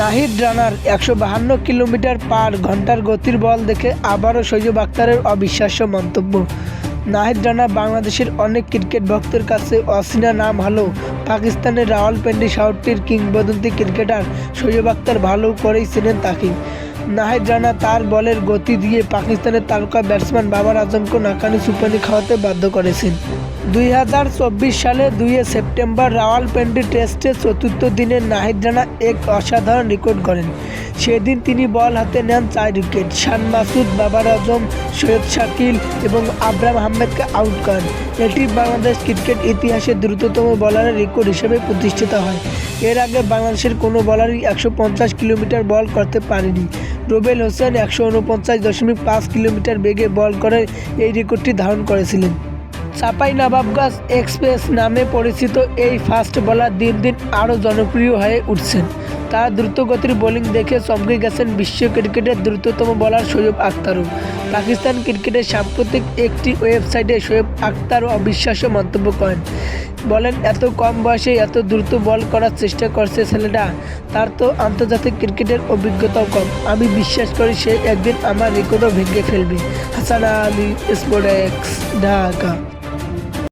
নাহিদ রানার একশো বাহান্ন কিলোমিটার পার ঘণ্টার গতির বল দেখে আবারও সৈয়ব আক্তারের অবিশ্বাস্য মন্তব্য। নাহিদ রানা বাংলাদেশের অনেক ক্রিকেট ভক্তের কাছে অচেনা নাম হলেও পাকিস্তানের রাওয়ালপিন্ডি শহরটির কিংবদন্তি ক্রিকেটার সৈয়ব আক্তার ভালো করেই চেনেন তাকে। নাহিদ রানা তার বলের গতি দিয়ে পাকিস্তানের তারকা ব্যাটসম্যান বাবার আজমকে নাকানি সুপানি খাওয়াতে বাধ্য করেছেন। দুই হাজার চব্বিশ সালে দুই সেপ্টেম্বর রাওয়ালপিন্ডি টেস্টে চতুর্থ দিনে নাহিদ রানা এক অসাধারণ রেকর্ড করেন। সেদিন তিনি বল হাতে নেন চার উইকেট। শান মাসুদ, বাবার আজম, সৈয়দ শাকিল এবং আবরাম আহমেদকে আউট করেন। এটি বাংলাদেশ ক্রিকেট ইতিহাসে দ্রুততম বলারের রেকর্ড হিসেবে প্রতিষ্ঠিত হয়। এর আগে বাংলাদেশের কোনো বলারই একশো পঞ্চাশ কিলোমিটার বল করতে পারেনি। রুবেল হোসেন একশো উনপঞ্চাশ দশমিক পাঁচ কিলোমিটার বেগে বল করে এই রেকর্ডটি ধারণ করেছিলেন। চাপাই নবাবগঞ্জ এক্সপ্রেস নামে পরিচিত এই ফাস্ট বলার দিন দিন আরও জনপ্রিয় হয়ে উঠছেন। তার দ্রুতগতির বোলিং দেখে চমকে গেছেন বিশ্ব ক্রিকেটের দ্রুততম বলার শোয়েব আখতারও। পাকিস্তান ক্রিকেটের সাম্প্রতিক একটি ওয়েবসাইটে শোয়েব আখতারও অবিশ্বাস্য মন্তব্য করেন। বলেন, এত কম বয়সে এত দ্রুত বল করার চেষ্টা করছে ছেলেটা, তার তো আন্তর্জাতিক ক্রিকেটের অভিজ্ঞতাও কম। আমি বিশ্বাস করি সে একদিন আমার রেকর্ডও ভেঙে ফেলবে। হাসান আলী স্পোর্ট ঢাকা।